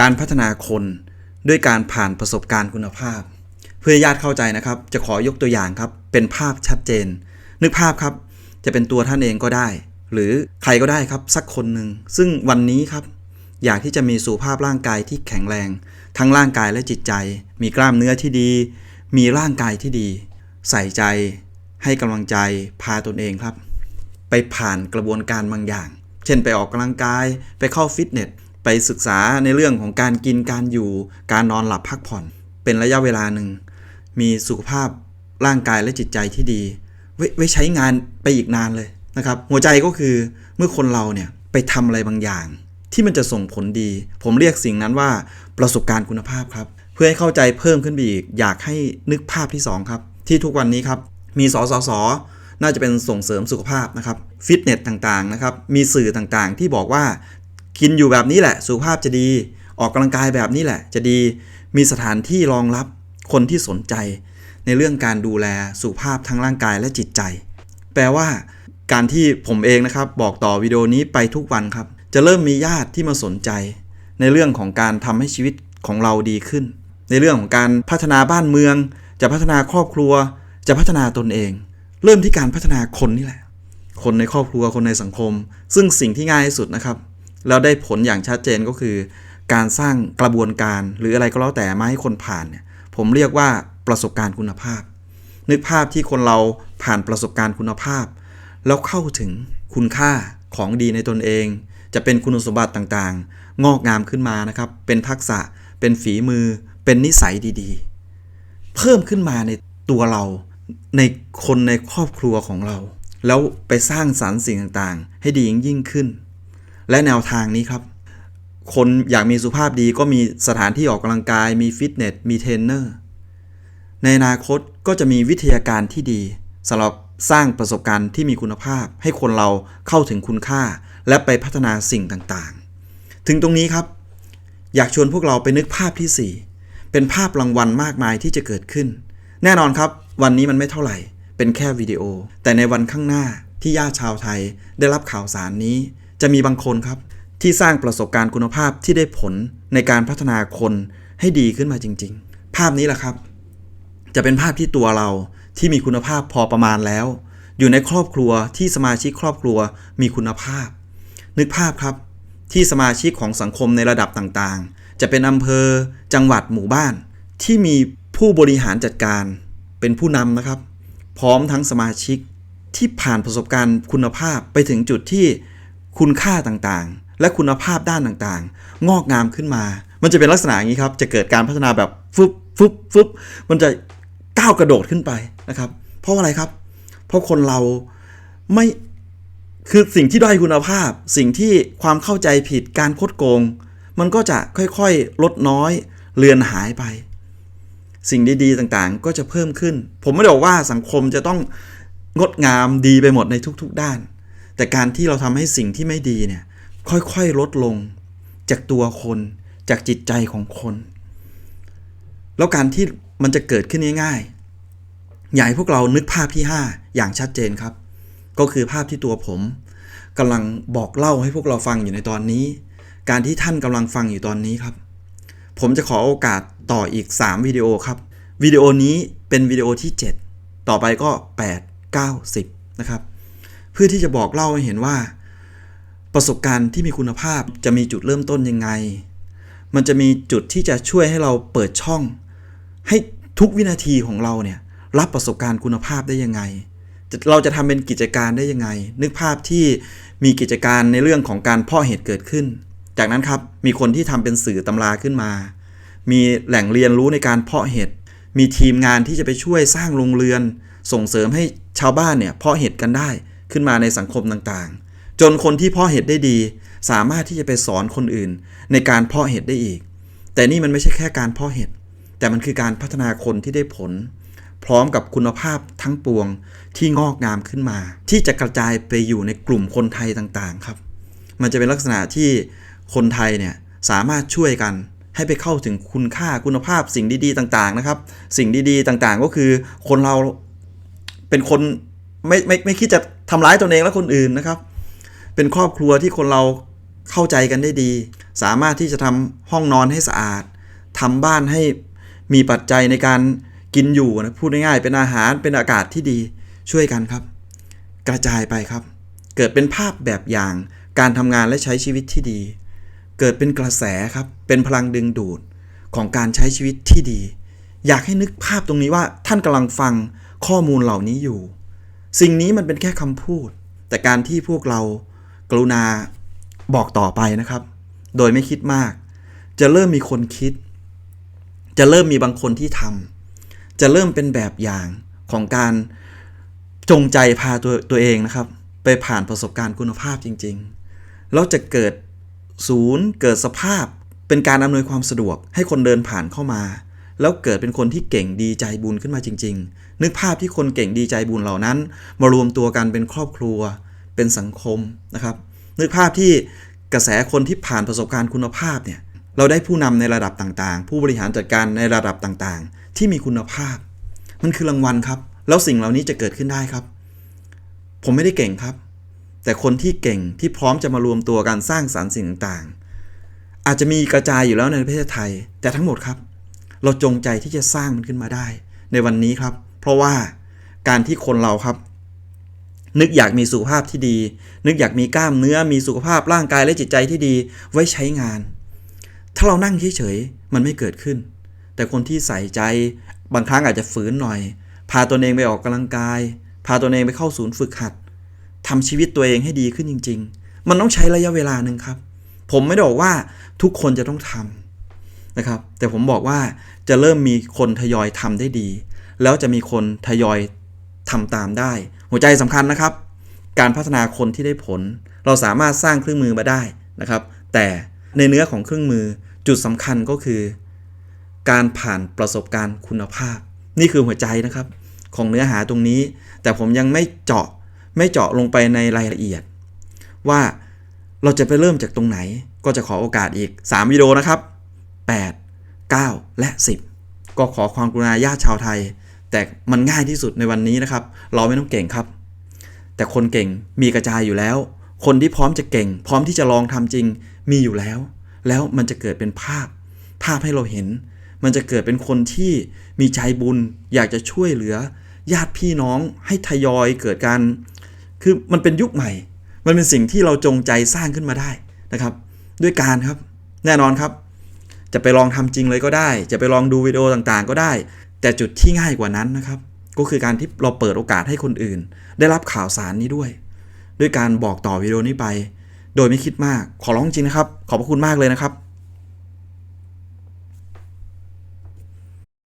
การพัฒนาคนด้วยการผ่านประสบการณ์คุณภาพ เพื่อญาติเข้าใจนะครับ จะขอยกตัวอย่างครับ เป็นภาพชัดเจน นึกภาพครับ จะเป็นตัวท่านเองก็ได้ หรือใครก็ได้ครับสักคนหนึ่งซึ่งวันนี้ครับ อยากที่จะมีสุขภาพร่างกายที่แข็งแรง ทั้งร่างกายและจิตใจ มีกล้ามเนื้อที่ดี มีร่างกายที่ดี ใส่ใจ ให้กำลังใจพาตนเองครับ ไปผ่านกระบวนการบางอย่าง เช่นไปออกกำลังกาย ไปเข้าฟิตเนส ไปศึกษาในเรื่องของการกินการอยู่การนอนหลับพักผ่อน เป็นระยะเวลาหนึ่ง มีสุขภาพร่างกายและจิตใจที่ดี ไว้ไวใช้งานไปอีกนานเลยนะครับ หัวใจก็คือเมื่อคนเราเนี่ยไปทำอะไรบางอย่าง ที่มันจะส่งผลดี ผมเรียกสิ่งนั้นว่าประสบการณ์คุณภาพครับ เพื่อให้เข้าใจเพิ่มขึ้นไปอีก อยากให้นึกภาพที่สองครับ ที่ทุกวันนี้ครับ มีสสสน่าจะเป็นส่งเสริมสุขภาพนะครับฟิตเนสต่างๆนะครับมีสื่อต่างๆ ที่บอกว่า กินอยู่แบบนี้แหละสุขภาพจะดี ออกกำลังกายแบบนี้แหละ จะดีมีสถานที่รองรับคนที่สนใจ ในเรื่องการดูแลสุขภาพทั้งร่างกายและจิตใจ แปลว่าการที่ผมเองนะครับบอกต่อวิดีโอนี้ไปทุกวันครับ จะเริ่มมีญาติที่มาสนใจ ในเรื่องของการทำให้ชีวิตของเราดีขึ้น ในเรื่องของการพัฒนาบ้านเมือง จะพัฒนาครอบครัว จะพัฒนาตนเอง เริ่มที่การพัฒนาคนนี่แหละ คนในครอบครัวคนในสังคม ซึ่งสิ่งที่ง่ายที่สุดนะครับ แล้วได้ผลอย่างชัดเจนก็คือ การสร้างกระบวนการหรืออะไรก็แล้วแต่มาให้คนผ่านเนี่ยผมเรียกว่าประสบการณ์คุณภาพ นึกภาพที่คนเราผ่านประสบการณ์คุณภาพ แล้วเข้าถึงคุณค่าของดีในตนเอง จะเป็นคุณสมบัติต่างๆ งอกงามขึ้นมานะครับ เป็นทักษะ เป็นฝีมือ เป็นนิสัยดีๆ เพิ่มขึ้นมาในตัวเราในคนในครอบครัวของเรา แล้วไปสร้างสรรค์สิ่งต่างๆ ให้ดียิ่งยิ่งขึ้น และแนวทางนี้ครับ คนอยากมีสุขภาพดีก็มีสถานที่ออกกำลังกาย มีฟิตเนส มีเทรนเนอร์ ในอนาคตก็จะมีวิทยาการที่ดีสำหรับสร้างประสบการณ์ที่มีคุณภาพ ให้คนเราเข้าถึงคุณค่า และไปพัฒนาสิ่งต่างๆ ถึงตรงนี้ครับ อยากชวนพวกเราไปนึกภาพที่ 4 เป็นภาพรางวัลมากมายที่จะเกิดขึ้น แน่นอนครับ วันนี้มันไม่เท่าไหร่ เป็นแค่วิดีโอ แต่ในวันข้างหน้าที่ญาติชาวไทยได้รับข่าวสารนี้ จะมีบางคนครับ ที่สร้างประสบการณ์คุณภาพที่ได้ผลในการพัฒนาคนให้ดีขึ้นมาจริง ๆ ภาพนี้แหละครับ จะเป็นภาพที่ตัวเราที่มีคุณภาพพอประมาณแล้ว อยู่ในครอบครัวที่สมาชิกครอบครัวมีคุณภาพ นึกภาพครับที่สมาชิกของสังคมในระดับต่างๆ จะเป็นอำเภอ จังหวัดหมู่บ้าน ที่มีผู้บริหารจัดการ เป็นผู้นำนะครับ พร้อมทั้งสมาชิกที่ผ่านประสบการณ์คุณภาพไปถึงจุดที่ คุณค่าต่างๆ และคุณภาพด้านต่างๆ งอกงามขึ้นมา มันจะเป็นลักษณะอย่างนี้ครับ จะเกิดการพัฒนาแบบฟึบฟึบฟึบมันจะก้าวกระโดดขึ้นไปนะครับ เพราะอะไรครับ เพราะคนเราไม่คือสิ่งที่ด้อยคุณภาพ สิ่งที่ความเข้าใจผิดการคดโกง มันก็จะค่อยๆลดน้อยเลือนหายไป สิ่งดีๆต่างๆ ก็จะเพิ่มขึ้น ผมไม่ได้บอกว่าสังคมจะต้องงดงามดีไปหมดในทุกๆด้าน แต่การที่เราทำให้สิ่งที่ไม่ดีเนี่ยค่อยๆลดลงจากตัวคนจากจิตใจของคน แล้วการที่มันจะเกิดขึ้นง่ายๆอยากให้พวกเรานึกภาพที่ 5 อย่างชัดเจนครับ ก็คือภาพที่ตัวผมกำลังบอกเล่าให้พวกเราฟังอยู่ในตอนนี้ การที่ท่านกำลังฟังอยู่ตอนนี้ครับ ผมจะขอโอกาสต่ออีก 3 วิดีโอครับวิดีโอนี้เป็นวิดีโอที่ 7 ต่อไปก็ 8 9 10 นะครับ เพื่อที่จะบอกเล่าให้เห็นว่า ประสบการณ์ที่มีคุณภาพจะมีจุดเริ่มต้นยังไง มันจะมีจุดที่จะช่วยให้เราเปิดช่อง ให้ทุกวินาทีของเราเนี่ยรับประสบการณ์คุณภาพได้ยังไง เราจะทำเป็นกิจการได้ยังไง นึกภาพที่มีกิจการในเรื่องของการเพาะเห็ดเกิดขึ้น จากนั้นครับมีคนที่ทำเป็นสื่อตำราขึ้นมา มีแหล่งเรียนรู้ในการเพาะเห็ด มีทีมงานที่จะไปช่วยสร้างโรงเรือน ส่งเสริมให้ชาวบ้านเนี่ยเพาะเห็ดกันได้ ขึ้นมาในสังคมต่างๆ จนคนที่เพาะเห็ดได้ดี สามารถที่จะไปสอนคนอื่น ในการเพาะเห็ดได้อีก แต่นี่มันไม่ใช่แค่การเพาะเห็ดแต่มันคือการพัฒนาคนที่ได้ผล พร้อมกับคุณภาพทั้งปวงที่งอกงามขึ้นมา ที่จะกระจายไปอยู่ในกลุ่มคนไทยต่างๆ ครับ มันจะเป็นลักษณะที่คนไทยเนี่ยสามารถช่วยกันให้ไปเข้าถึงคุณค่าคุณภาพสิ่งดีๆต่างๆนะครับ สิ่งดีๆต่างๆก็คือคนเราเป็นคนไม่ไม่ไม่คิดจะ ทำร้ายตนเองและคนอื่นนะครับ เป็นครอบครัวที่คนเราเข้าใจกันได้ดี สามารถที่จะทำห้องนอนให้สะอาดทำบ้านให้มีปัจจัยในการกินอยู่นะพูดง่ายๆเป็นอาหารเป็นอากาศที่ดีช่วยกันครับ กระจายไปครับ เกิดเป็นภาพแบบอย่างการทำงานและใช้ชีวิตที่ดี เกิดเป็นกระแสครับ เป็นพลังดึงดูดของการใช้ชีวิตที่ดี อยากให้นึกภาพตรงนี้ว่าท่านกำลังฟังข้อมูลเหล่านี้อยู่ สิ่งนี้มันเป็นแค่คำพูด แต่การที่พวกเรากรุณาบอกต่อไปนะครับ โดยไม่คิดมาก จะเริ่มมีคนคิด จะเริ่มมีบางคนที่ทำจะเริ่มเป็นแบบอย่างของการจงใจพาตัวตัวเองนะครับ ไปผ่านประสบการณ์คุณภาพจริง ๆ แล้วจะเกิดศูนย์เกิดสภาพเป็นการอำนวยความสะดวกให้คนเดินผ่านเข้ามา แล้วเกิดเป็นคนที่เก่งดีใจบุญขึ้นมาจริง ๆ นึกภาพที่คนเก่งดีใจบุญเหล่านั้น มารวมตัวกันเป็นครอบครัว เป็นสังคมนะครับ นึกภาพที่กระแสคนที่ผ่านประสบการณ์คุณภาพเนี่ยเราได้ผู้นำในระดับต่างๆ ผู้บริหารจัดการในระดับต่างๆ ที่มีคุณภาพ มันคือรางวัลครับ แล้วสิ่งเหล่านี้จะเกิดขึ้นได้ครับ ผมไม่ได้เก่งครับ แต่คนที่เก่งที่พร้อมจะมารวมตัวกันสร้างสารรค์สิ่งต่างๆ อาจจะมีกระจายอยู่แล้วในประเทศไทย แต่ทั้งหมดครับ เราจงใจที่จะสร้างมันขึ้นมาได้ ในวันนี้ครับ เพราะว่าการที่คนเราครับ นึกอยากมีสุขภาพที่ดี นึกอยากมีกล้ามเนื้อมีสุขภาพร่างกายและจิตใจที่ดีไว้ใช้งาน ถ้าเรานั่งเฉยๆมันไม่เกิดขึ้น แต่คนที่ใส่ใจบางครั้งอาจจะฝืนหน่อย พาตัวเองไปออกกำลังกาย พาตัวเองไปเข้าศูนย์ฝึกหัดทำชีวิตตัวเองให้ดีขึ้นจริง ๆ มันต้องใช้ระยะเวลาหนึ่งครับ ผมไม่ได้บอกว่าทุกคนจะต้องทำ นะครับ แต่ผมบอกว่าจะเริ่มมีคนทยอยทำได้ดี แล้วจะมีคนทยอยทำตามได้ หัวใจสำคัญนะครับ การพัฒนาคนที่ได้ผล เราสามารถสร้างเครื่องมือมาได้นะครับ แต่ในเนื้อของเครื่องมือจุดสำคัญก็คือ การผ่านประสบการณ์คุณภาพ นี่คือหัวใจนะครับ ของเนื้อหาตรงนี้ แต่ผมยังไม่เจาะไม่เจาะลงไปในรายละเอียด ว่าเราจะไปเริ่มจากตรงไหนก็จะขอโอกาสอีก 3 วิดีโอนะครับ 8 9 และ 10 ก็ขอความกรุณาญาติชาวไทย แต่มันง่ายที่สุดในวันนี้นะครับ เราไม่ต้องเก่งครับ แต่คนเก่งมีกระจายอยู่แล้ว คนที่พร้อมจะเก่ง พร้อมที่จะลองทำจริงมีอยู่แล้ว แล้วมันจะเกิดเป็นภาพ ภาพให้เราเห็น มันจะเกิดเป็นคนที่มีใจบุญ อยากจะช่วยเหลือ ญาติพี่น้องให้ทยอยเกิดการคือมันเป็นยุคใหม่ มันเป็นสิ่งที่เราจงใจสร้างขึ้นมาได้นะครับ ด้วยการครับ แน่นอนครับ จะไปลองทำจริงเลยก็ได้ จะไปลองดูวิดีโอต่างๆ ก็ได้ แต่จุดที่ง่ายกว่านั้นนะครับ ก็คือการที่เราเปิดโอกาสให้คนอื่น ได้รับข่าวสารนี้ด้วย ด้วยการบอกต่อวิดีโอนี้ไป โดยไม่คิดมาก ขอร้องจริงนะครับ ขอบพระคุณมากเลยนะครับ